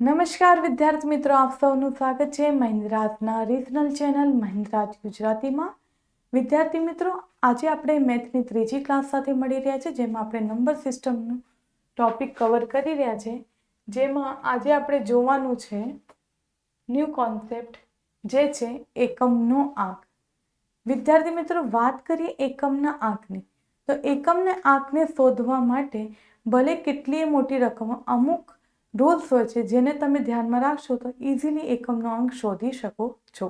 નમસ્કાર વિદ્યાર્થી મિત્રો, આપ સૌનું સ્વાગત છે મહિન્દ્રાજના રિજનલ ચેનલ મહિન્દ્રાજ ગુજરાતીમાં. વિદ્યાર્થી મિત્રો, આજે આપણે મેથની ત્રીજી ક્લાસ સાથે મળી રહ્યા છે, જેમાં આપણે નંબર સિસ્ટમનું ટોપિક કવર કરી રહ્યા છે. જેમાં આજે આપણે જોવાનું છે ન્યૂ કોન્સેપ્ટ જે છે એકમનો આંક. વિદ્યાર્થી મિત્રો, વાત કરીએ એકમના આંકની. તો એકમના આંકને શોધવા માટે ભલે કેટલીય મોટી રકમ, અમુક રૂલ્સ હોય છે, જેને તમે ધ્યાનમાં રાખશો તો ઇઝીલી એકમનો અંક શોધી શકો છો.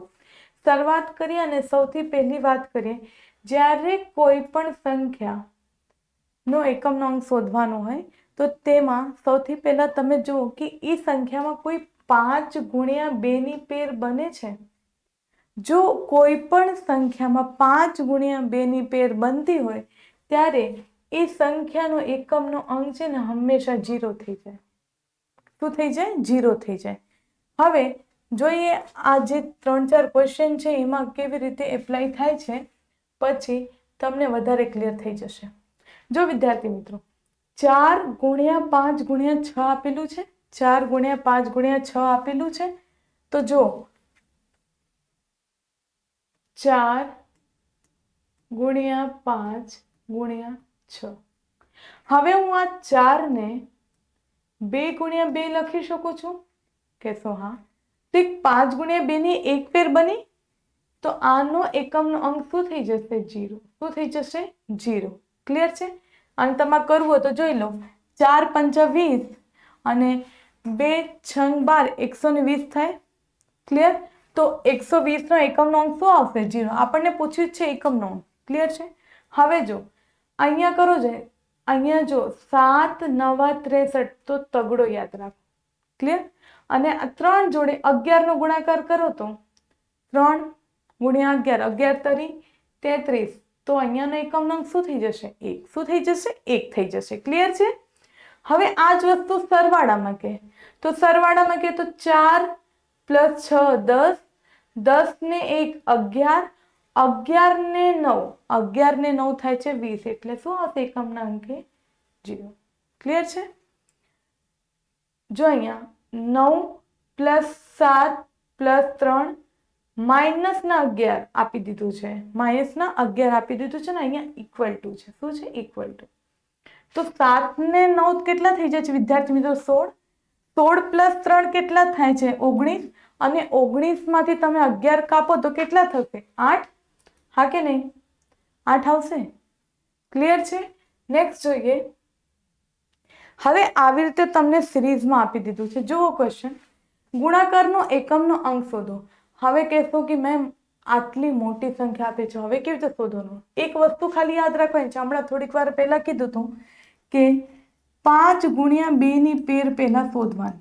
શરૂઆત કરીએ અને સૌથી પહેલી વાત કરીએ, જ્યારે કોઈ પણ સંખ્યાનો એકમનો અંક શોધવાનો હોય, તો તેમાં સૌથી પહેલાં તમે જુઓ કે એ સંખ્યામાં કોઈ પાંચ ગુણ્યા બેની પેર બને છે. જો કોઈ પણ સંખ્યામાં પાંચ ગુણ્યા બેની પેર બનતી હોય, ત્યારે એ સંખ્યાનો એકમનો અંક છે ને હંમેશા જીરો થઈ જાય. શું થઈ જાય? જીરો થઈ જાય. હવે જોઈએ આ જે ત્રણ ચાર ક્વેશ્ચન છે, એમાં કેવી રીતે એપ્લાય થાય છે, પછી તમને વધારે ક્લિયર થઈ જશે. જો વિદ્યાર્થી મિત્રો, ચાર ગુણ્યા પાંચ ગુણ્યા છ આપેલું છે, ચાર ગુણ્યા પાંચ ગુણ્યા છ આપેલું છે, તો જો, ચાર ગુણ્યા પાંચ ગુણ્યા છ. હવે હું આ ચારને બે ગુણ્યા બે લખી શકું છું? કહેશો, હા. તો એક પાંચ ગુણ્યા બેની એક ફેર બની? તો આનો એકમનો અંક શું થઈ જશે? જીરો. શું થઈ જશે? જીરો. ક્લિયર છે? અને તમારે કરવું હોય તો જોઈ લો. ચાર પંચા વીસ અને બે છંગ બાર, એકસો ને વીસ થાય. ક્લિયર તો એકસો વીસનો એકમનો અંક શું આવશે? જીરો. આપણને પૂછ્યું જ છે એકમનો અંક. ક્લિયર છે? હવે જો, અહીંયા કરો છે અહીંયા જો સાત, નવા, ત્રેસઠ, તો તગડો યાદ રાખો. ક્લિયર અને ત્રણ જોડે અગિયારનો ગુણાકાર કરો તો? ત્રણ ગુણ્યા અગિયાર અગિયાર તરી તેત્રીસ. તો અહીંયાનો એકમ નંગ શું થઈ જશે? એક. શું થઈ જશે? એક થઈ જશે. ક્લિયર છે? હવે આ જ વસ્તુ સરવાળામાં કે તો સરવાળામાં કે તો ચાર પ્લસ છ, દસ. દસ ને એક, અગિયાર. અગિયાર ને નવ. અગિયાર ને નવ થાય છે વીસ. એટલે શું આવશે એકમના અંકે જીરો. ક્લિયર છે? જો અહીંયા નવ પ્લસ સાત પ્લસ ત્રણ માઇનસના અગિયાર આપી દીધું છે. માઇનસના અગિયાર આપી દીધું છે ને અહીંયા ઇક્વલ ટુ છે. શું છે? ઇક્વલ ટુ તો સાત ને નવ કેટલા થઈ જાય છે? વિદ્યાર્થી મિત્રો, સોળ. સોળ પ્લસ ત્રણ કેટલા થાય છે? ઓગણીસ. અને ઓગણીસમાંથી તમે અગિયાર કાપો તો કેટલા થશે? આઠ. હા કે નહીં? આઠ આવશે? ક્લિયર છે? નેક્સ્ટ જોઈએ. હવે આવી રીતે તમને સિરીઝમાં આપી દીધું છે. જુઓ ક્વેશ્ચન ગુણાકારનો એકમનો અંક શોધો. હવે કહેશો કે મેમ, આટલી મોટી સંખ્યા આપે છે. હવે કેવી રીતે શોધવાનું? એક વસ્તુ ખાલી યાદ રાખવાની છે. હમણાં થોડીક વાર પહેલાં કીધું હતું કે પાંચ ગુણ્યા બેની પેર પહેલાં શોધવાની.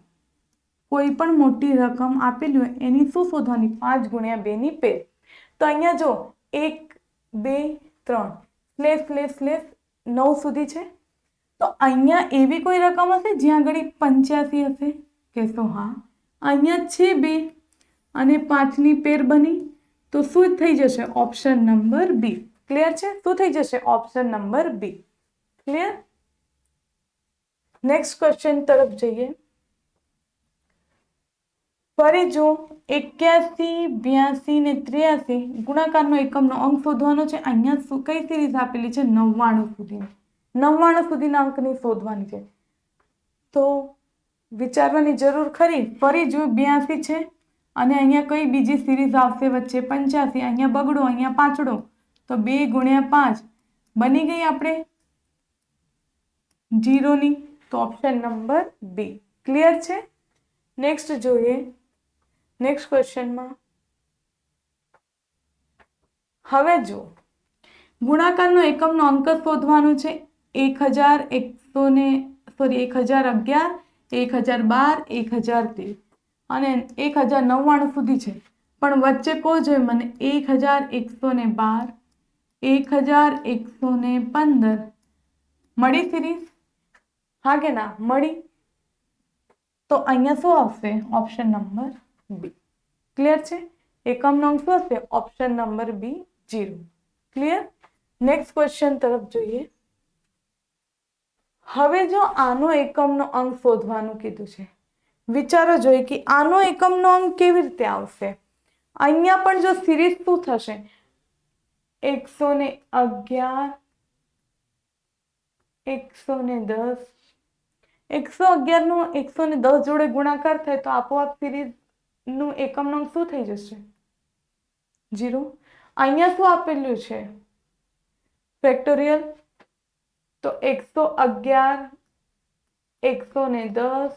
કોઈ પણ મોટી રકમ આપેલી હોય, એની શું શોધવાની? પાંચ ગુણ્યા બેની પેર. તો અહીંયા જો એક, બે, ત્રણ. સ્લેશ સ્લેશ સ્લેશ નવ સુધી છે. તો અહીંયા એવી કોઈ રકમ હશે જ્યાં આગળ પંચ્યાસી હશે? કહેશો હા. અહીંયા છે બે. અને પાંચની પેર બની. તો શું થઈ જશે? ઓપ્શન નંબર બી ક્લિયર છે? શું થઈ જશે? Option number B clear next question તરફ જઈએ. ફરી જો એક્યાસી, બ્યાસી ને ત્ર્યાસી ગુણાકારનો એકમનો અંક શોધવાનો છે. અહીંયા શું કઈ સિરીઝ આપેલી છે? નવ્વાણું સુધીની. નવ્વાણું સુધીના અંકની શોધવાની છે. તો વિચારવાની જરૂર ખરી. ફરી જો બ્યાસી છે અને અહીંયા કઈ બીજી સિરીઝ આવશે વચ્ચે? પંચ્યાસી. અહીંયા બગડો, અહીંયા પાંચડો તો બે ગુણ્યા પાંચ. બની ગઈ આપણે? જીરોની તો ઓપ્શન નંબર બી. ક્લિયર છે? નેક્સ્ટ જોઈએ. નેક્સ્ટ ક્વેશ્ચનમાં હવે જો ગુણાકારનો એકમનો અંક શોધવાનું છે. એક હજાર એકસો ને સોરી એક હજાર અગિયાર એક હજાર બાર એક હજાર તેર. અને એક હજાર નવ્વાણું સુધી છે. પણ વચ્ચે કહો જોઈએ મને એક હજાર એકસો ને બાર એક હજાર એકસો ને પંદર. મળી સિરીઝ? હા કે ના? મળી? તો અહીંયા શું આવશે? Option number B. ક્લિયર છે? એકમનો અંક શું હશે? Option number B zero clear next question તરફ જોઈએ. હવે જો આનો એકમનો અંક શોધવાનું કીધું છે. વિચારો જોઈએ કે આનો એકમનો અંક કેવી રીતે આવશે? અહીંયા પણ જો સિરીઝ શું થશે? એકસો ને અગિયાર, એકસો ને દસ. એકસો અગિયારનો એકસો ને દસ જોડે ગુણાકાર થાય તો આપોઆપ સિરીઝનું એકમ અંક શું થઈ જશે? જીરો અહીંયા શું આપેલું છે? ફેક્ટોરિયલ તો એકસો અગિયાર, એકસો ને દસ,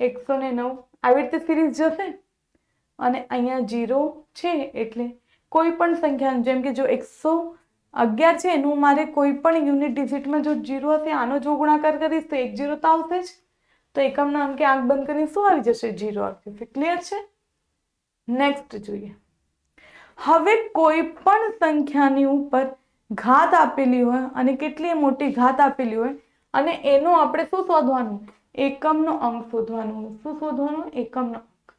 એકસો ને નવ. આવી રીતે સિરીઝ જશે? અને અહીંયા જીરો છે એટલે કોઈ પણ સંખ્યા જેમ કે જો એકસો અગિયાર છે, એનું મારે કોઈ પણ યુનિટ ડિજિટમાં જો જીરો હશે, આનો જો ગુણાકાર કરીશ તો એક જીરો તો આવશે જ. તો એકમના અંકે આંખ બંધ કરીને શું આવી જશે? જીરો આવશે ક્લિયર છે? નેક્સ્ટ જોઈએ. હવે કોઈ પણ સંખ્યાની ઉપર ઘાત આપેલી હોય અને કેટલી મોટી ઘાત આપેલી હોય અને એનો આપણે શું શોધવાનું? એકમનો અંક શોધવાનું. શું શોધવાનું? એકમનો અંક.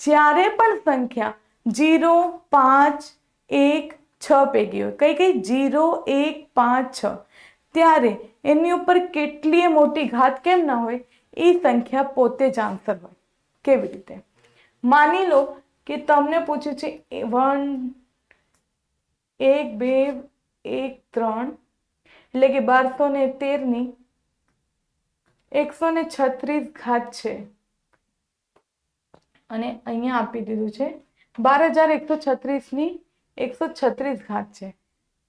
જ્યારે પણ સંખ્યા જીરો પાંચ, એક, છ પૈકી હોય, કઈ કઈ? જીરો એક, પાંચ, છ. ત્યારે એની ઉપર કેટલી મોટી ઘાત કેમ ના હોય? એ સંખ્યા પોતે જ આન્સર હોય. કેવી રીતે? માની લો કે તમને પૂછ્યું છે વન, એક, બે, એક, ત્રણ. એટલે કે બારસો ને તેરની એકસો ને છત્રીસ ઘાત છે. અને અહીંયા આપી દીધું છે, બાર હજાર એકસો છત્રીસની એકસો છત્રીસ ઘાત છે.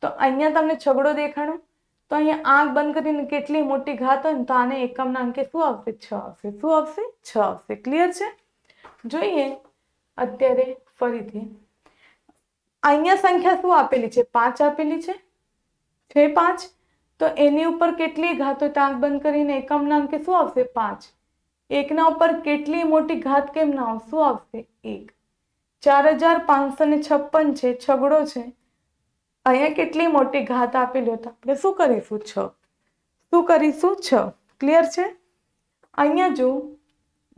તો અહીંયા તમને છગડો દેખાડો તો અહીંયા આંખ બંધ કરીને કેટલી મોટી ઘાત હોય ને તો આને એકમના અંકે શું આવશે? છ આવશે. શું આવશે? છ આવશે. ક્લિયર છે? જોઈએ અત્યારે ફરીથી. અહીંયા સંખ્યા શું આપેલી છે? પાંચ આપેલી છે? છે પાંચ? તો એની ઉપર કેટલી ઘાત હોય તો આંખ બંધ કરીને એકમના અંકે શું આવશે? પાંચ. એકના ઉપર કેટલી મોટી ઘાત કેમ ના શું આવશે? એક. ચાર હજાર પાંચસો ને છપ્પન છે. છગડો છે. અહીંયા કેટલી મોટી ઘાત આપેલી હતા. આપણે શું કરીશું? છ. શું કરીશું? છ. ક્લિયર છે? અહીંયા જો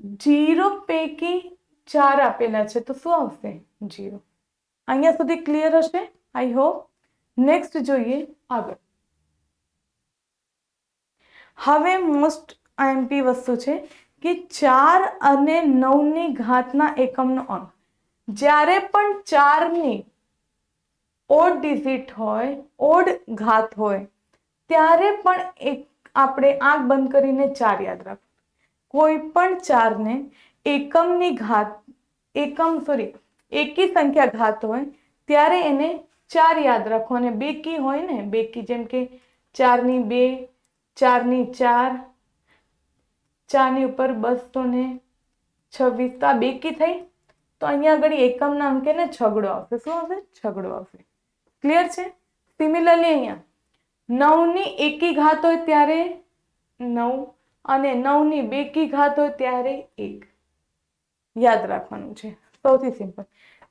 જીરો પૈકી ચાર આપેલા છે, તો શું આવશે? જીરો. અહીંયા સુધી ક્લિયર હશે? આઈ હોપ નેક્સ્ટ જોઈએ આગળ. હવે મોસ્ટ આઈએમપી વસ્તુ છે કે ચાર અને નવની ઘાતના એકમનો અંક. જ્યારે પણ ચારની ઓડ ડિઝિટ હોય, ઓડ ઘાત હોય, ત્યારે પણ એક આપણે આંખ બંધ કરીને ચાર યાદ રાખવું. કોઈ પણ ચારને એકમની ઘાત, એકમ સોરી, એકી સંખ્યા ઘાત હોય, ત્યારે એને ચાર યાદ રાખો અને બેકી હોય ને બેકી જેમ કે ચારની બે, ચારની ચાર, ચારની ઉપર બસો ને છવ્વીસ, તો આ બેકી થઈ, તો અહીંયા આગળ એકમના અંકે ને છગડો આવશે. શું આવશે? છગડો આવશે. ક્લિયર છે? સિમિલરલી અહીંયા. નવની એકી ઘાત હોય ત્યારે નવ અને નવની બેકી ઘાત હોય ત્યારે એક. યાદ રાખવાનું છે. સૌથી સિમ્પલ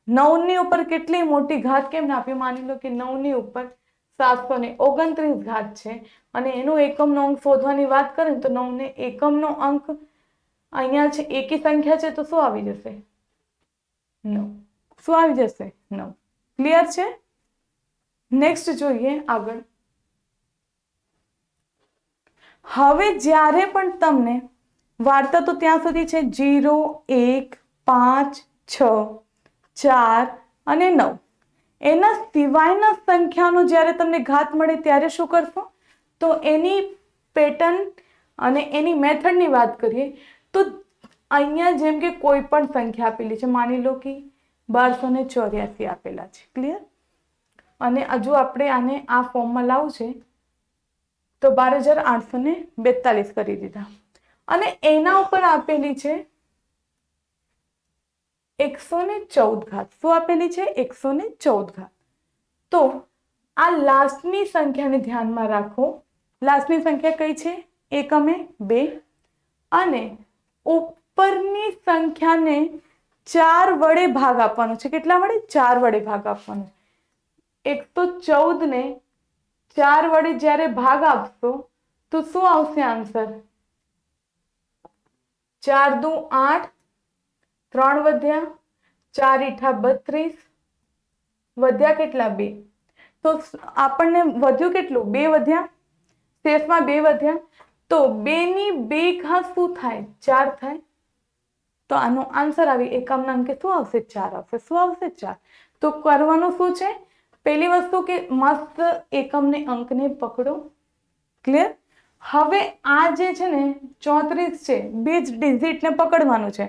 નવની ઉપર કેટલી મોટી ઘાત કેમ ના આપી? માની લો કે નવની ઉપર સાતસો ને ઓગણત્રીસ ઘાત છે અને એનો એકમનો અંક શોધવાની વાત કરે તો નવને એકમનો અંક અહીંયા છે, એકી સંખ્યા છે તો શું આવી જશે? નવ. શું આવી જશે? નવ. ક્લિયર છે? નેક્સ્ટ જોઈએ આગળ. હવે જ્યારે પણ તમને વાર્તા તો ત્યાં સુધી છે, જીરો, એક, પાંચ, છ, ચાર અને નવ. એના સિવાયના સંખ્યાનો જ્યારે તમને ઘાત મળે ત્યારે શું કરશો? તો એની પેટર્ન અને એની મેથડની વાત કરીએ, તો અહીંયા જેમ કે કોઈ પણ સંખ્યા આપેલી છે, માની લો કે બારસો ને ચોર્યાસી આપેલા છે ક્લિયર અને હજુ આપણે આને આ ફોર્મમાં લાવવું છે, તો બાર હજાર આઠસો ને બેતાલીસ કરી દીધા. અને એના ઉપર આપેલી છે એકસો ને ચૌદ ઘાત. શું આપેલી છે? એકસો ને ચૌદ ઘાત. તો આ લાસ્ટની સંખ્યાને ધ્યાનમાં રાખો. લાસ્ટની સંખ્યા કઈ છે? એકમે બે. અને ઉપરની સંખ્યાને ચાર વડે ભાગ આપવાનો છે. કેટલા વડે? ચાર વડે ભાગ આપવાનો છે. એકસો ચૌદ ને ચાર વડે જ્યારે ભાગ આપશો, તો શું આવશે આન્સર? ચાર દુ આઠ, ત્રણ વધ્યા, ચાર ઈઠા બત્રીસ, વધ્યા કેટલા બે? તો આપણને વધ્યું કેટલું? બે વધ્યા, શેષમાં બે વધ્યા. તો બેની બે ઘાત શું થાય? ચાર થાય. તો આનો આન્સર આવી એકમના અંકે શું આવશે? ચાર આવશે. શું આવશે? ચાર. તો કરવાનું શું છે? પહેલી વસ્તુ કે મસ્ત એકમને અંકને પકડો. ક્લિયર હવે આ જે છે ને, ચોત્રીસ છે બે જ ડિઝિટને પકડવાનું છે.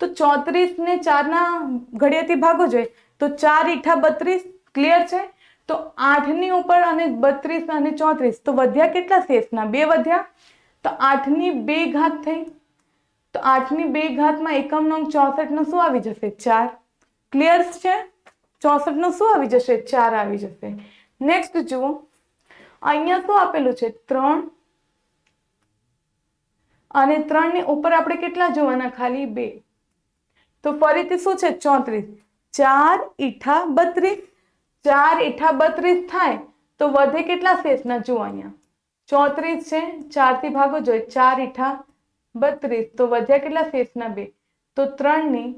તો ચોત્રીસને ચારના ઘડિયાથી ભાગો જોઈએ. તો ચાર ઈઠા બત્રીસ ક્લિયર છે? તો આઠની ઉપર અને બત્રીસ અને ચોત્રીસ. તો વધ્યા કેટલા શેષના? બે વધ્યા. તો આઠની બે ઘાત થઈ. તો આઠની બે ઘાતમાં એકમ નંગ ચોસઠનો શું આવી જશે? ચાર. ક્લિયર છે? ચોસઠનો શું આવી જશે? ચાર આવી જશે. નેક્સ્ટ જુઓ. અહીંયા શું આપેલું છે? ત્રણ. અને ત્રણની ઉપર આપણે કેટલા જોવાના? ખાલી બે. તો ફરીથી શું છે? ચોત્રીસ. ચાર ઈઠા બત્રીસ. ચાર ઈઠા બત્રીસ થાય તો વધે કેટલા શેષના જુઓ અહીંયા. ચોત્રીસ છે. ચારથી ભાગો જોઈએ. ચાર ઈઠા બત્રીસ. તો વધ્યા કેટલા શેષના બે? તો ત્રણની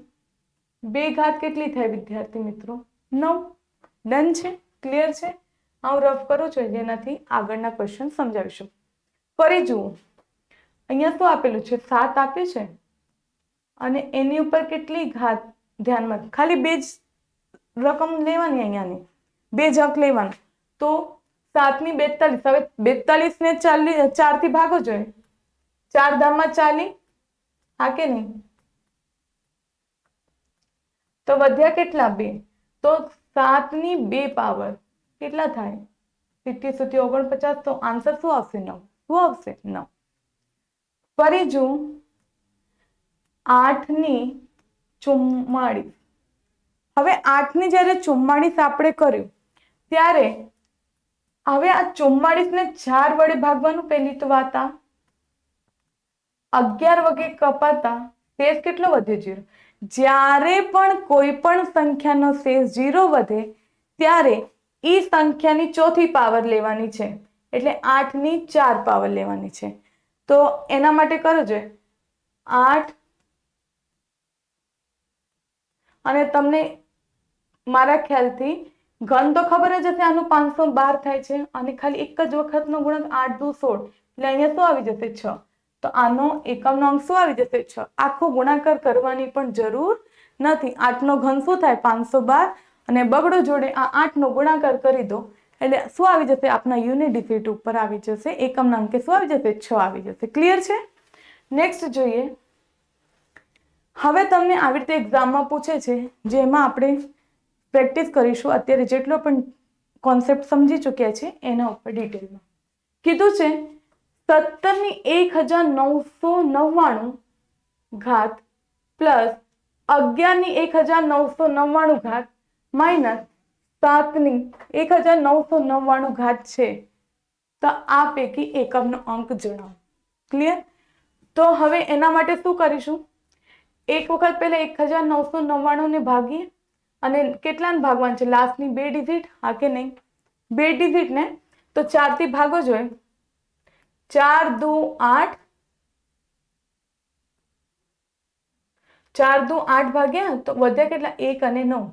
બે ઘાત કેટલી થાય વિદ્યાર્થી મિત્રો? નવ ડન છે? ક્લિયર છે? હું રફ કરું છું જેનાથી આગળના ક્વેશ્ચન સમજાવીશું. ફરી જુઓ. અહીંયા શું આપેલું છે? સાત આપ્યું છે. અને એની ઉપર કેટલી ઘાત? ધ્યાનમાં ખાલી બે જ રકમ લેવાની અહીંયાની. બે જ અંક લેવાના. તો સાતની બેતાલીસ. હવે બેતાલીસ ને ચાલીસ ચારથી ભાગો જોઈએ ચાર ધામમાં ચાલી? હા કે નહીં? તો વધ્યા કેટલા? બે. તો સાતની બે પાવર કેટલા થાય? સિત્તેર સુધી ઓગણપચાસ તો આન્સર શું આવશે? નવ. શું આવશે? નવ. ફરી જો આઠની ચુમ્માળીસ. હવે આઠની જ્યારે ચુમ્માળીસ આપણે કર્યું, ત્યારે હવે આ ચુમ્માળીસને ચાર વડે ભાગવાનું પહેલી તો વાત આ. અગિયાર વગે કપાતા શેષ કેટલો વધે જીરો. જ્યારે પણ કોઈ પણ સંખ્યાનો શેષ જીરો વધે, ત્યારે એ સંખ્યાની ચોથી પાવર લેવાની છે. એટલે આઠની ચાર પાવર લેવાની છે. તો એના માટે કરો છે આઠ અને તમને મારા ખ્યાલથી ઘન તો ખબર જ હશે આનું પાંચસો બાર થાય છે, અને ખાલી એક જ વખતનો ગુણક આઠ દુ સોળ. એટલે અહીંયા શું આવી જશે? છ. તો આનો એકમનો અંક શું આવી જશે? છ. આખો ગુણાકાર કરવાની પણ જરૂર નથી. આઠનો ઘન શું થાય? પાંચસો બાર. અને બગડો જોડે આ આઠનો ગુણાકાર કરી દો, એટલે શું આવી જશે? આપના યુનિટ ડિફિટ ઉપર આવી જશે. એકમના અંકે શું આવી જશે? છ આવી જશે. ક્લિયર છે? નેક્સ્ટ જોઈએ. હવે તમને આવી રીતે એક્ઝામમાં પૂછે છે, જેમાં આપણે પ્રેક્ટિસ કરીશું. અત્યારે જેટલો પણ કોન્સેપ્ટ સમજી ચૂક્યા છે, એના ઉપર ડિટેલમાં કીધું છે સત્તરની એક હજાર નવસો નવ્વાણું ઘાત પ્લસ અગિયારની એક હજાર નવસો નવ્વાણું ઘાત માઇનસ સાતની એક હજાર નવસો નવ્વાણું ઘાત છે. તો આ પૈકી એકમનો અંક જણાવો. ક્લિયર તો હવે એના માટે શું કરીશું? એક વખત પહેલા એક હજાર નવસો નવ્વાણુંને ભાગીએ અને કેટલાને ભાગવાનું છે? લાસ્ટની બે ડિઝિટ હા કે નહીં? બે ડિઝિટને તો ચારથી ભાગો જોઈએ ચાર દુ આઠ. ચાર દુ આઠ ભાગ્યા તો વધ્યા કેટલા? એક અને નવ.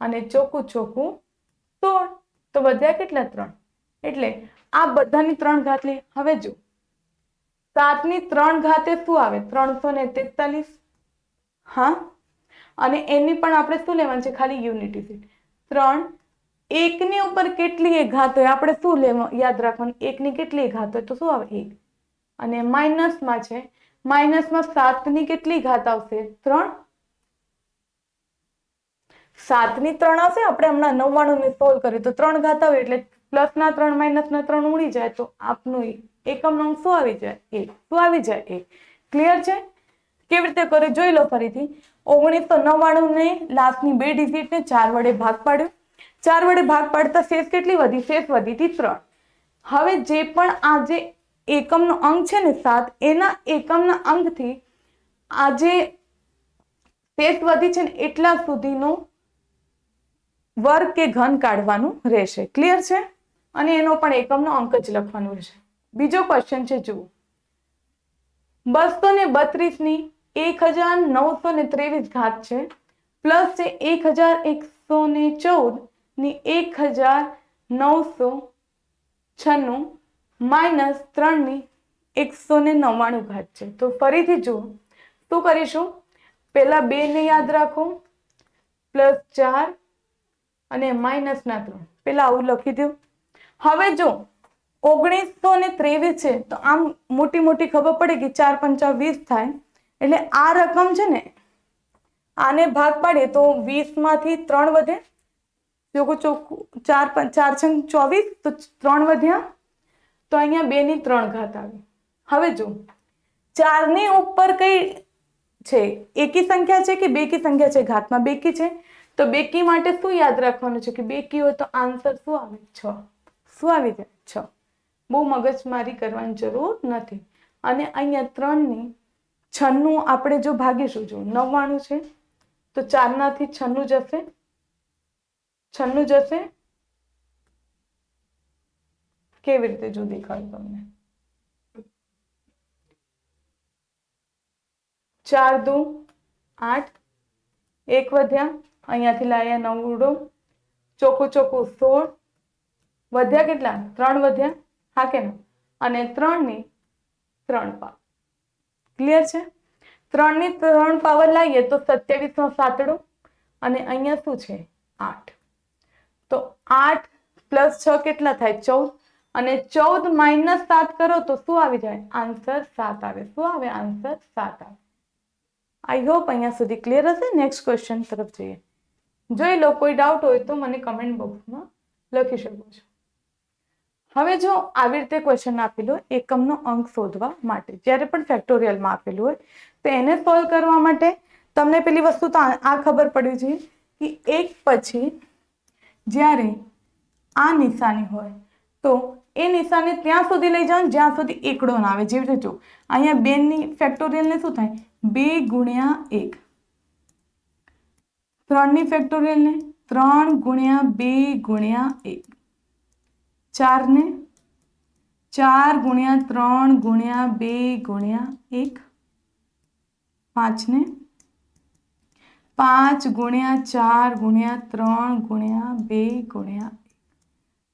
અને ચોખ્ખું ચોખ્ખું સોળ. તો વધ્યા કેટલા? ત્રણ. એટલે આ બધાની ત્રણ ઘાત લે. હવે જો સાતની ત્રણ ઘાતે શું આવે? ત્રણસો ને તેતાલીસ. હા? અને એની પણ આપણે શું લેવાનું છે? ખાલી યુનિટી સીટ ત્રણ એકની ઉપર કેટલી ઘાત હોય આપણે શું લેવા, યાદ રાખવાનું, એકની કેટલી ઘાત હોય તો શું આવે? એક. અને માઇનસમાં છે, માઇનસમાં સાતની કેટલી ઘાત આવશે? ત્રણ. સાતની ત્રણ આવશે, આપણે હમણાં નવ્વાણું ને સોલ્વ કર્યું, તો ત્રણ ઘાત આવે એટલે પ્લસના ત્રણ, માઇનસના ત્રણ ઉડી જાય, તો આપનું એકમ અંક શું આવી જાય? એક. શું આવી જાય? એક. ક્લિયર છે? કેવી રીતે કરે? જોઈ લો ફરીથી. ઓગણીસો નવ્વાણું ને લાસ્ટની બે ડિઝિટ ને ચાર વડે ભાગ પાડ્યો. ચાર વડે ભાગ પાડતા શેષ કેટલી વધી? શેષ વધી હતી ત્રણ. હવે જે પણ આ જે એકમનો અંક છે ને સાત, એના એકમના અંકથી આ જે શેષ વધી છે ને, એટલા સુધીનો વર્ગ કે ઘન કાઢવાનું રહેશે. ક્લિયર છે? અને એનો પણ એકમનો અંક જ લખવાનું રહેશે. બીજો ક્વેશ્ચન છે, જુઓ. બસો ને બત્રીસની એક હજાર નવસો ને ત્રેવીસ ઘાત છે, પ્લસ છે એક હજાર એકસો ને ચૌદ ની એક હજાર નવસો છન્નું માઇનસ ત્રણની એકસો ને નવ્વાણું ઘાત છે. તો ફરીથી જુઓ, શું કરીશું? પહેલાં બેને યાદ રાખો, પ્લસ ચાર અને માઇનસના ત્રણ. પહેલાં આવું લખી દઉં. હવે જો, ઓગણીસો ને ત્રેવીસ છે, તો આમ મોટી મોટી ખબર પડે કે ચાર પંચા વીસ થાય, એટલે આ રકમ છે ને, આને ભાગ પાડીએ તો વીસમાંથી ત્રણ વધે જોકો ચોખ્ખું ચાર ચાર છંગ ચોવીસ, તો ત્રણ વધ્યા. તો અહીંયા બે ની ત્રણ ઘાત આવી. હવે જો ચારની ઉપર કઈ છે? એકી સંખ્યા છે કે બેકી સંખ્યા છે? ઘાતમાં બેકી છે. તો બેકી માટે શું યાદ રાખવાનું છે કે બેકી હોય તો આન્સર શું આવે? છ. શું આવી જાય? છ. બહુ મગજમારી કરવાની જરૂર નથી. અને અહીંયા ત્રણની છન્નું આપણે જો ભાગીશું, જો નવ્વાણું છે, તો ચારનાથી છન્નું જશે. છન્નું જશે? કેવી રીતે જો દેખાય તમને? ચાર દુ, આઠ, એક વધ્યા, અહીંયાથી લાયા નવડો ચોખ્ખું ચોખ્ખું સોળ, વધ્યા કેટલા? ત્રણ વધ્યા, હા કે ના? અને ત્રણની ત્રણ પાવર. ક્લિયર છે? ત્રણની ત્રણ પાવર લાવીએ તો સત્યાવીસનો સાતડો, અને અહીંયા શું છે? આઠ. તો આઠ પ્લસ છ કેટલા થાય? ચૌદ. અને ચૌદ માઇનસ સાત કરો તો શું આવી જાય? આન્સર સાત આવે. શું આવે? આન્સર સાત આવે. આઈ હોપ અહીંયા સુધી ક્લિયર હશે. નેક્સ્ટ ક્વેશ્ચન તરફ જઈએ. જોઈ લો, કોઈ ડાઉટ હોય તો મને કમેન્ટ બોક્સમાં લખી શકો છો. હવે જો આવી રીતે ક્વેશ્ચન આપેલો હોય, એકમનો અંક શોધવા માટે, જ્યારે પણ ફેક્ટોરિયલમાં આપેલું હોય, તો એને સોલ્વ કરવા માટે તમને પેલી વસ્તુ તો આ ખબર પડવી જોઈએ કે એક પછી જ્યારે આ નિશાની હોય, તો એ નિશાને ત્યાં સુધી લઈ જવાનું, જ્યાં સુધી એકડો ના આવે. જેવી રીતે જો, અહીંયા બેની ફેક્ટોરિયલને શું થાય? બે ગુણ્યા એક. ત્રણની ફેક્ટોરિયલને ત્રણ ગુણ્યા બે ગુણ્યા એક. ચારને ચાર ગુણ્યા ત્રણ ગુણ્યા બે ગુણ્યા એક. પાંચને પાંચ ગુણ્યા ચાર ગુણ્યા ત્રણ ગુણ્યા બે ગુણ્યા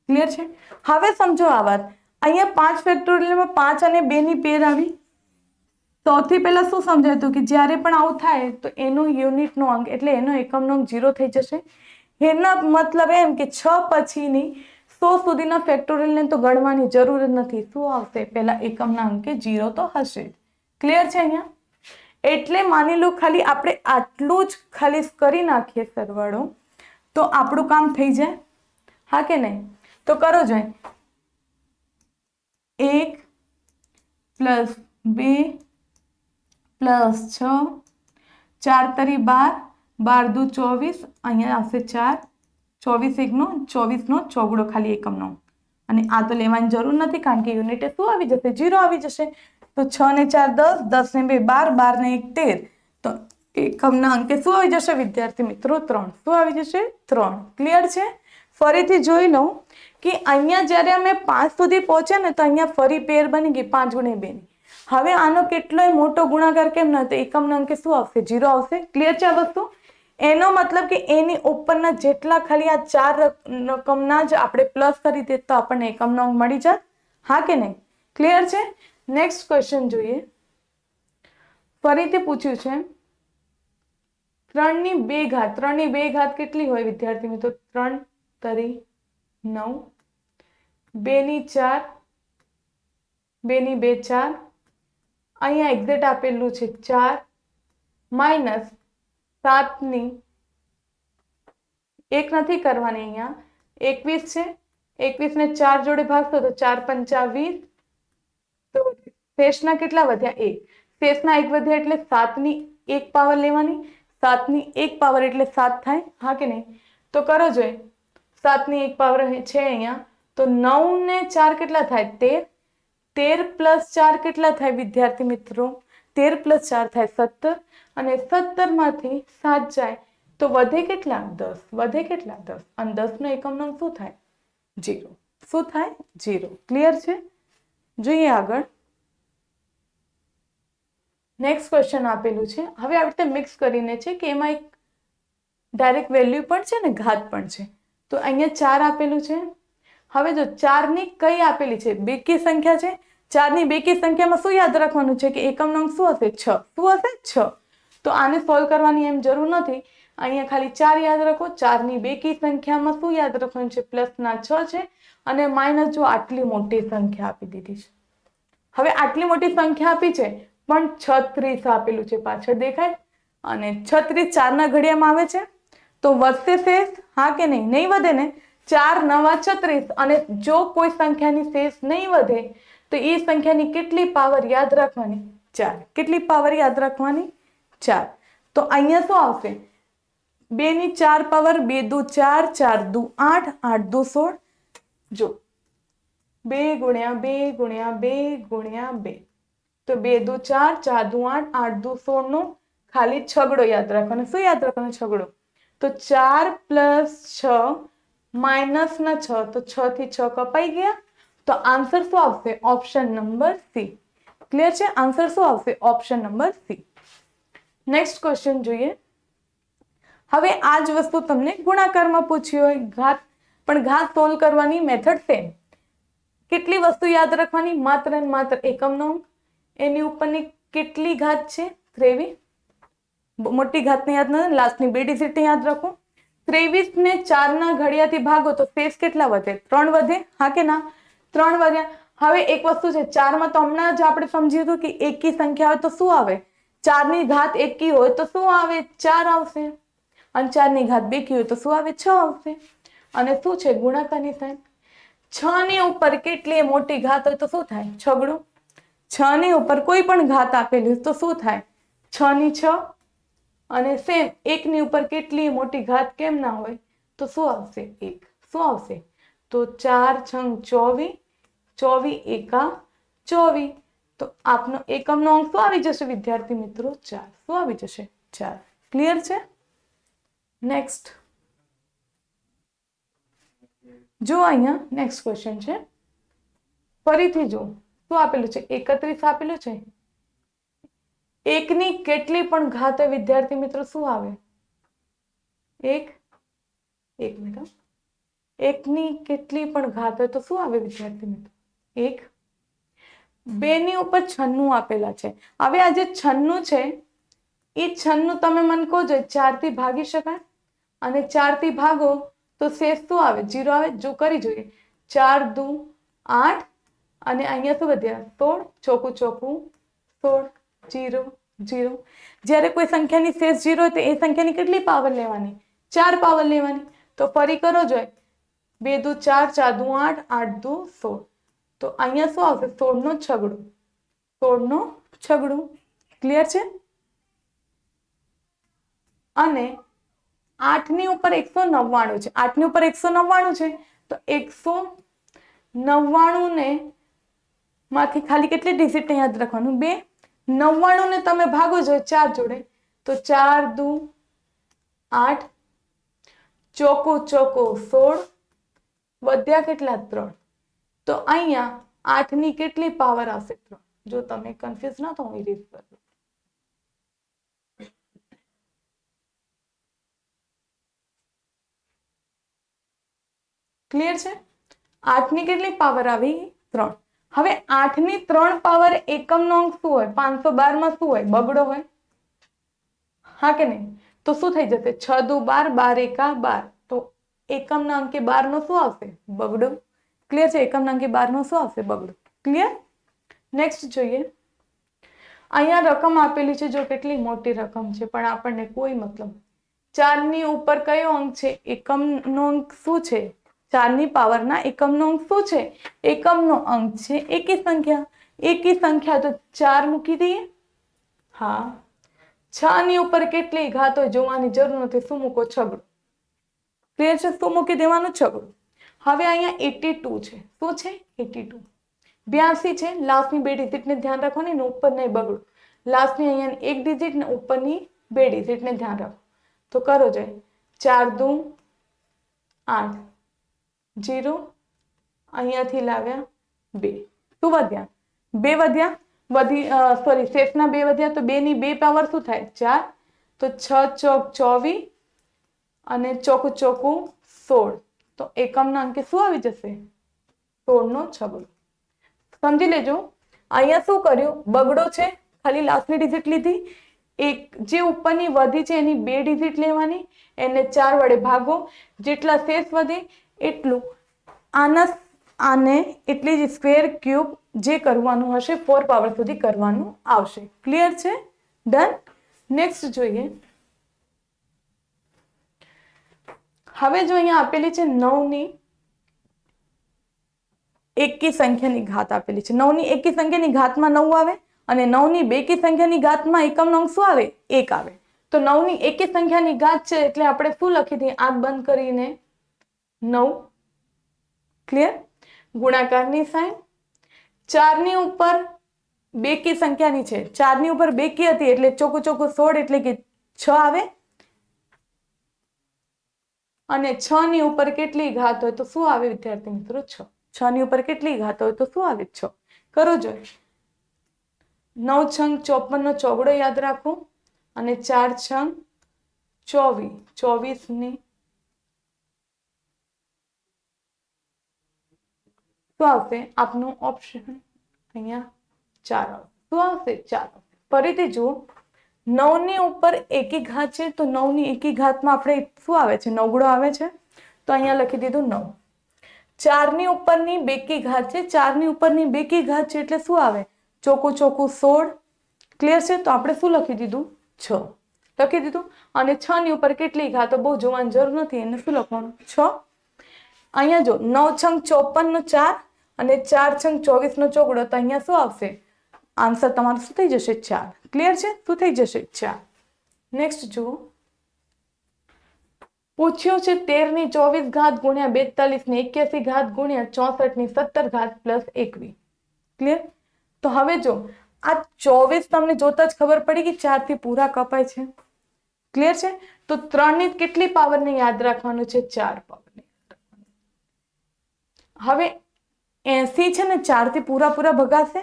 ક્લિયર છે? હવે સમજો આ વાત. અહીંયા પાંચ ફેક્ટોરિયલમાં પાંચ અને બેની પેર આવી. સૌથી પહેલા શું સમજાયું કે જ્યારે પણ આવું થાય તો એનો યુનિટનો અંક એટલે એનો એકમનો અંક ઝીરો થઈ જશે. એના મતલબ એમ કે છ પછીની સો સુધીના ફેક્ટોરિયલને તો ગણવાની જરૂર નથી. શું આવશે? પહેલા એકમના અંકે ઝીરો તો હશે ક્લિયર છે અહીંયા? એટલે માની લો ખાલી આપણે આટલું જ ખાલી કરી નાખીએ સરવાળો, તો આપણું કામ થઈ જાય. હા કે નહીં? તો કરો જાય એક પ્લસ બે પ્લસ છ, ચાર તરી બાર બાર દુ ચોવીસ, અહીંયા આવશે ચાર. ચોવીસ એકનો, ચોવીસનો ચોગડો ખાલી એકમનો. અને આ તો લેવાની જરૂર નથી કારણ કે યુનિટે શું આવી જશે? જીરો આવી જશે. તો છ ને ચાર દસ દસ ને બે બાર બાર ને એક તેર. તો એકમના અંકે શું આવી જશે વિદ્યાર્થી મિત્રો? ત્રણ. શું આવી જશે? ત્રણ. ક્લિયર છે? ફરીથી જોઈ લઉં કે અહીંયા જ્યારે અમે પાંચ સુધી પહોંચ્યા ને તો અહીંયા ફરી પેર બની ગઈ, પાંચ ગુણે બેની હવે આનો કેટલોય મોટો ગુણાકાર કેમ ન તો એકમના અંકે શું આવશે? જીરો આવશે. ક્લિયર છે આ વસ્તુ? એનો મતલબ કે એની ઉપરના જેટલા ખાલી આ ચાર રકમના જ આપણે પ્લસ કરી દે તો આપણને એકમનો અંક મળી જાય હા કે નહીં? ક્લિયર છે? નેક્સ્ટ ક્વેશ્ચન જોઈએ. ફરીથી પૂછ્યું છે. ત્રણની બે ઘાત, ત્રણની બે ઘાત કેટલી હોય વિદ્યાર્થી મિત્રો? ત્રણ તરી નવ. બેની ચાર, બેની બે ચાર. અહીંયા એક્ઝેક્ટ આપેલું છે ચાર માઇનસ સાતની એક નથી કરવાની અહીંયા. એકવીસ છે. એકવીસને ચાર જોડે ભાગશો તો ચાર પંચા વીસ. તો શેષના કેટલા વધ્યા? એક શેષના એક વધ્યા એટલે સાતની એક પાવર લેવાની. સાતની એક પાવર એટલે સાત થાય. હા કે નહીં? તો કરો જોઈએ સાતની એક પાવર છે અહીંયા. તો નવ ને ચાર કેટલા થાય? તેર. તેર પ્લસ ચાર કેટલા થાય વિદ્યાર્થી મિત્રો? તેર પ્લસ ચાર થાય સત્તર. અને સત્તરમાંથી સાત જાય. તો વધે કેટલા? દસ. વધે કેટલા? દસ. અને દસનો એકમનો શું થાય? જીરો. શું થાય? જીરો. ક્લિયર છે? જોઈએ આગળ. નેક્સ્ટ ક્વેશ્ચન આપેલું છે. હવે આવી રીતે મિક્સ કરીને છે કે એમાં એક ડાયરેક્ટ વેલ્યુ પણ છે ને ઘાત પણ છે. તો અહીંયા ચાર આપેલું છે. હવે જો ચારની કઈ આપેલી છે? બેકી સંખ્યા છે? ચારની બેકી સંખ્યામાં શું યાદ રાખવાનું છે કે એકમનો અંક શું હશે? છ. શું હશે? છ. તો આને સોલ્વ કરવાની એમ જરૂર નથી. અહીંયા ખાલી ચાર યાદ રાખો. ચારની બેકી સંખ્યામાં શું યાદ રાખવાનું છે? પ્લસના છ છે. અને માઇનસ જો આટલી મોટી સંખ્યા આપી દીધી છે. હવે આટલી મોટી સંખ્યા આપી છે, પણ છત્રીસ આપેલું છે પાછળ દેખાય. અને છત્રીસ ચારના ઘડિયામાં આવે છે, તો વધશે શેષ? હા કે નહીં? નહીં વધે ને? ચાર, નવા, છત્રીસ. અને જો કોઈ સંખ્યાની શેષ નહીં વધે, તો એ સંખ્યાની કેટલી પાવર યાદ રાખવાની? ચાર. કેટલી પાવર યાદ રાખવાની? ચાર. તો અહીંયા શું આવશે? બે ની ચાર પાવર બે દુ ચાર ચાર દુ આઠ આઠ દુ સોળ જો બે ગુણ્યા બે ગુણ્યા બે ગુણ્યા બે. તો બે દુ ચાર ચાર દુ આઠ આઠ દુ સોળ નો ખાલી છગડો યાદ રાખવાનો. શું યાદ રાખવાનો છગડો? તો ચાર પ્લસ છ માઇનસ ના છ. તો છ થી છ કપાઈ ગયા. તો આન્સર શું આવશે? Option number C. ક્લિયર છે? આન્સર શું આવશે? Option number C. Next question જોઈએ. હવે આ જ વસ્તુ તમને ગુણાકારમાં પૂછ્યું હોય. ઘાત પણ ઘાત સોલ્વ કરવાની મેથડ સેમ કેટલી વસ્તુ યાદ રાખવાની? માત્ર ને માત્ર એકમનો અંક એની ઉપરની કેટલી ઘાત છે? ત્રેવીસ. મોટી ઘાતને યાદ નથી લાસ્ટની બે ડિજિટ યાદ રાખો. ત્રેવીસ ને ચારના ઘડિયાથી ભાગો તો શેષ કેટલા વધે? ત્રણ વધે? હા કે ના? ત્રણ વધ્યા હવે એક વસ્તુ છે, ચારમાં તો હમણાં જ આપણે સમજ્યું હતું કે એકી સંખ્યા હોય તો શું આવે? ચારની ઘાત એકી હોય તો શું આવે? ચાર આવશે. અને ચારની ઘાત બેકી હોય તો શું આવે? છ આવશે. અને શું છે ગુણાકારની સાઈન? છ ની ઉપર કેટલી મોટી ઘાત હોય તો શું થાય? છગડું. છ ની ઉપર કોઈ પણ ઘાત આપેલી તો શું થાય? છ ની છ. અને સેમ એકની ઉપર કેટલી મોટી ઘાત કેમ ના હોય? તો શું આવશે? એક. શું આવશે? તો ચાર છંગ ચોવીસ ચોવીસ એકા ચોવીસ તો આપનો એકમનો અંક શું આવી જશે, વિદ્યાર્થી મિત્રો? ચાર. શું આવી જશે? ચાર. ક્લિયર છે? નેક્સ્ટ જો અહીંયા નેક્સ્ટ ક્વેશ્ચન છે. ફરીથી જો શું આપેલું છે? એકત્રીસ આપેલું છે? એકની કેટલી પણ ઘાત વિદ્યાર્થી મિત્રો શું આવે? એક એક મિનિટ એકની કેટલી પણ ઘાત હોય તો શું આવે વિદ્યાર્થી મિત્રો? એક. બે ની ઉપર છન્નું આપેલા છે. હવે આ જે છન્નું છે એ છન્નું તમે મને કહો છો ચારથી ભાગી શકાય? અને ચારથી ભાગો તો શેષ શું આવે, જીરો આવે, જો કરી જોઈએ. ચાર, દુ, આઠ અને અહીંયા શું વધ્યા? સોળ ચોખ્ખું ચોખ્ખું સોળ, જીરો જીરો. જ્યારે કોઈ સંખ્યાની શેષ જીરો હોય તો એ સંખ્યાની કેટલી પાવર લેવાની? ચાર પાવર લેવાની. તો ફરી કરો જોઈએ બે, દુ, ચાર ચાર, દુ, આઠ આઠ, દુ, સોળ. તો અહીંયા શું આવશે? સોળનો છગડો. સોળનો છગડો. ક્લિયર છે? અને આઠની ઉપર એકસો નવ્વાણું છે. આઠની ઉપર એકસો નવ્વાણું છે. તો એકસો નવ્વાણું ને માંથી ખાલી કેટલી ડિઝિટ યાદ રાખવાનું? બે. નવ્વાણું ને તમે ભાગો છો ચાર જોડે. તો ચાર દુ આઠ. ચોકો ચોકો સોળ. વધ્યા કેટલા? ત્રણ. તો અહીંયા આઠની કેટલી પાવર આવશે? ત્રણ. જો તમે કન્ફ્યુઝ ના થો હું રીત કરું. ક્લિયર છે? આઠની કેટલી પાવર આવી? ત્રણ. હવે આઠની ત્રણ પાવર એકમનો અંક શું હોય? પાંચસો બારમાં શું હોય? બગડો હોય. હા કે નહીં? તો શું થઈ જશે? છ દુ બાર બાર એકા બાર. તો એકમના અંકે બારનો શું આવશે? બગડો. ક્લિયર છે? એકમના અંકે બારનો શું આવશે? બગડો. ક્લિયર નેક્સ્ટ જોઈએ. અહીંયા રકમ આપેલી છે. જો કેટલી મોટી રકમ છે, પણ આપણને કોઈ મતલબ. ચારની ઉપર કયો અંક છે? એકમનો અંક શું છે? ચારની પાવરના એકમનો અંક શું છે? એકમનો અંક છે એકી સંખ્યા. એકી સંખ્યા તો ચાર મૂકી દઈએ. હા. છ ની ઉપર કેટલી ઘાતો જોવાની જરૂર નથી, શું મૂકો? છગડો. ક્લિયર છે? શું મૂકી દેવાનું? છગડો. હવે અહીંયા એટી ટુ છે. શું છે? Eighty two. બ્યાસી છે. લાસ્ટની બે ડિઝિટને ધ્યાન રાખવાની ને ઉપર નહીં બગડું. લાસ્ટની અહીંયા એક ડિઝિટ ને ઉપરની બે ડિઝિટને ધ્યાન રાખો. તો કરો જાય. ચાર દુ આઠ. જીરો, અહીંયાથી લાવ્યા બે. શું વધ્યા? બે વધ્યા? વધી સોરી શેષના બે વધ્યા તો બેની બે પાવર શું થાય? ચાર. તો છ ચોક ચોવીસ અને ચોકું ચોકું સોળ. તો એકમના અંકે શું આવી જશે? સોળનો છગડો સમજી લેજો. અહીંયા શું કર્યું? બગડો છે. ખાલી લાસ્ટની ડિજિટ લીધી. એક, જે ઉપરની વધી છે એની બે ડિજિટ લેવાની. એને ચાર વડે ભાગો. જેટલા શેષ વધે એટલું. આના, આને એટલી જ સ્ક્વેર ક્યુબ જે કરવાનું હશે ફોર પાવર સુધી કરવાનું આવશે. ક્લિયર છે? ડન નેક્સ્ટ જોઈએ. હવે જો અહીંયા આપેલી છે નવની એકી સંખ્યાની ઘાત આપેલી છે. નવની એકી સંખ્યાની ઘાતમાં નવ આવે અને નવની બેકી સંખ્યાની ઘાતમાં એકમનો અંક શું આવે? એક આવે. તો નવની એકી સંખ્યાની ઘાત છે એટલે આપણે શું લખી દઈએ? આંખ બંધ કરીને નવ. ક્લિયર ગુણાકારની સાઈન ચારની ઉપર બેકી સંખ્યાની છે. ચારની ઉપર બેકી હતી એટલે ચોખ્ખું ચોખ્ખું સોળ એટલે કે છ આવે. અને છ ની ઉપર કેટલી ઘાત હોય તો શું આવે વિદ્યાર્થી મિત્રો? છ. છ ની ઉપર કેટલી ઘાત હોય તો શું આવે? છ. કરો જોઈએ નવ છંગ ચોપન નો ચોગડો યાદ રાખો. અને ચાર છંગ ચોવીસ ચોવીસ શું આવશે આપનું ઓપ્શન અહીંયા ચાર આવશે શું આવશે ચાર ફરીથી જુઓ. નવની ઉપર એકી ઘાત છે, તો નવની એકી ઘાતમાં આપણે શું આવે છે? નવગુડો આવે છે. તો અહીંયા લખી દીધું નવ. ચારની ઉપરની બેકી ઘાત છે. ચારની ઉપરની બેકી ઘાત છે એટલે શું આવે? ચોખ્ખું ચોખ્ખું સોળ. ક્લિયર છે? તો આપણે શું લખી દીધું? છ. લખી દીધું? અને છ ની ઉપર કેટલી ઘાતો બહુ જોવાની જરૂર નથી. એને શું લખવાનું? છ. અહીંયા જો નવ છંગ ચોપન નો ચાર અને ચાર છંગ ચોવીસ નો ચોગડો, તો અહીંયા શું આવશે? આન્સર તમારો શું થઈ જશે? ચાર. ક્લિયર છે? શું થઈ જશે? ચાર. નેક્સ્ટ જુઓ. પૂછ્યું છે તેરની ચોવીસ ઘાત ગુણ્યા બેતાલીસની એક્યાસી ઘાત ગુણ્યા ચોસઠની સત્તર ઘાત પ્લસ એકવી. ક્લિયર તો હવે જો, આ ચોવીસ તમને જોતા જ ખબર પડી કે ચારથી પૂરા કપાય છે. ક્લિયર છે? તો ત્રણની કેટલી પાવર ને યાદ રાખવાનું છે? ચાર પાવર હવે એસી છે ને ચારથી પૂરા પૂરા ભગાશે.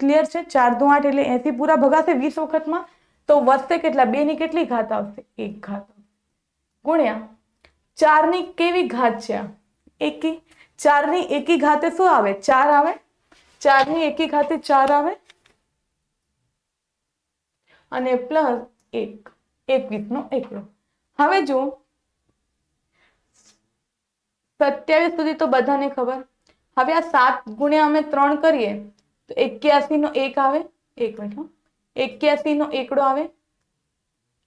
ક્લિયર છે? ચાર દુ આઠ એટલે એસી પૂરા ભગાશે વીસ વખતમાં. તો વધશે કેટલા? બે ની કેટલી ઘાત આવશે? એક ઘાત ગુણ્યા, ચારની કેવી ઘાત છે આ? એકી. ચારની એકી ઘાતે શું આવે? ચાર આવે. ચારની એકી ઘાતે ચાર આવે. અને પ્લસ એક. એકવીસ નો એકડો હવે જો સત્યાવીસ સુધી તો બધાને ખબર. હવે આ સાત ગુણ્યા અમે ત્રણ કરીએ, તો એક્યાસી નો એક આવે, એક મિનિટ. એક્યાસી નો એકડો આવે,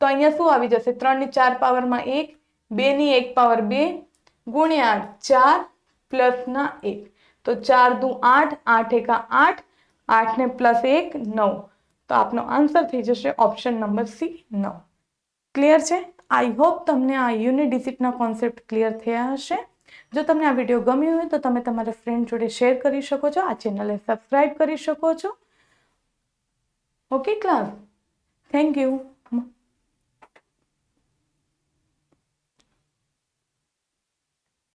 તો અહીંયા શું આવી જશે? ત્રણની ચાર પાવરમાં એક બે ની એક પાવર બે, ગુણ્યા ચાર પ્લસ ના એક. તો ચાર દુ આઠ આઠ એકા આઠ આઠ ને પ્લસ એક, નવ. તો આપનો આન્સર થઈ જશે ઓપ્શન નંબર સી, નવ. ક્લિયર છે? આઈ હોપ તમને આ યુનિટ ડિઝિટના કોન્સેપ્ટ ક્લિયર થયા હશે. જો તમને આ વીડિયો ગમ્યો હોય તો તમે તમારા ફ્રેન્ડ જોડે શેર કરી શકો છો, આ ચેનલને સબસ્ક્રાઈબ કરી શકો છો. Okay class thank you